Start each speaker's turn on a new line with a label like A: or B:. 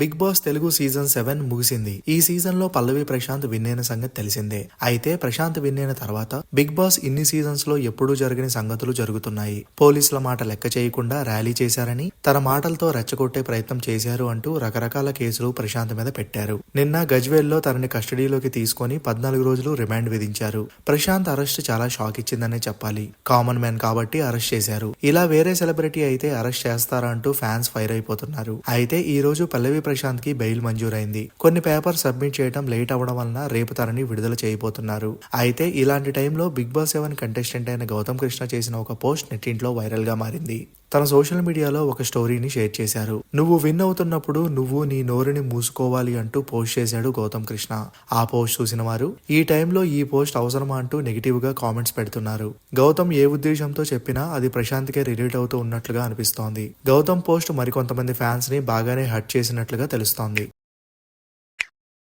A: Big boss Telugu season seven ముగిసింది. ఈ సీజన్లో పల్లవి ప్రశాంత్ విన్నైన సంగతి తెలిసిందే. అయితే ప్రశాంత్ విన్నైన తర్వాత బిగ్ బాస్ ఇన్ని సీజన్స్లో ఎప్పుడూ జరిగిన సంగతులు జరుగుతున్నాయి. పోలీసుల మాట లెక్క చేయకుండా ర్యాలీ చేశారని తన మాటలతో రెచ్చగొట్టే ప్రయత్నం చేశారు అంటూ రకరకాల కేసులు ప్రశాంత్ మీద పెట్టారు. నిన్న గజ్వేల్లో తనని కస్టడీలోకి తీసుకొని పద్నాలుగు రోజులు రిమాండ్ విధించారు. ప్రశాంత్ అరెస్ట్ చాలా షాక్ ఇచ్చిందనే చెప్పాలి. కామన్ మ్యాన్ కాబట్టి అరెస్ట్ చేశారు. ఇలా వేరే సెలబ్రిటీ అయితే అరెస్ట్ చేస్తారా అంటూ ఫ్యాన్స్ ఫైర్ అయిపోతున్నారు. అయితే ఈ రోజు పల్లవి ప్రశాంత్కి బెయిల్ మంజూరైంది. కొన్ని పేపర్ సబ్మిట్ చేయడం లేట్ అవ్వడం వలన రేపు తనని విడుదల చేయబోతున్నారు. అయితే ఇలాంటి టైంలో బిగ్ బాస్ సెవెన్ కంటెస్టెంట్ అయిన గౌతమ్ కృష్ణ చేసిన ఒక పోస్ట్ నెట్టింట్లో వైరల్గా మారింది. తన సోషల్ మీడియాలో ఒక స్టోరీని షేర్ చేశారు. నువ్వు విన్ అవుతున్నప్పుడు నువ్వు నీ నోరుని మూసుకోవాలి అంటూ పోస్ట్ చేశాడు గౌతమ్ కృష్ణ. ఆ పోస్ట్ చూసిన వారు ఈ టైంలో ఈ పోస్ట్ అవసరమా అంటూ నెగిటివ్గా కామెంట్స్ పెడుతున్నారు. గౌతమ్ ఏ ఉద్దేశంతో చెప్పినా అది ప్రశాంత్కే రిలేట్ అవుతూ ఉన్నట్లుగా అనిపిస్తోంది. గౌతమ్ పోస్ట్ మరికొంతమంది ఫ్యాన్స్ని బాగానే హట్ చేసినట్లు తెలుస్తోంది.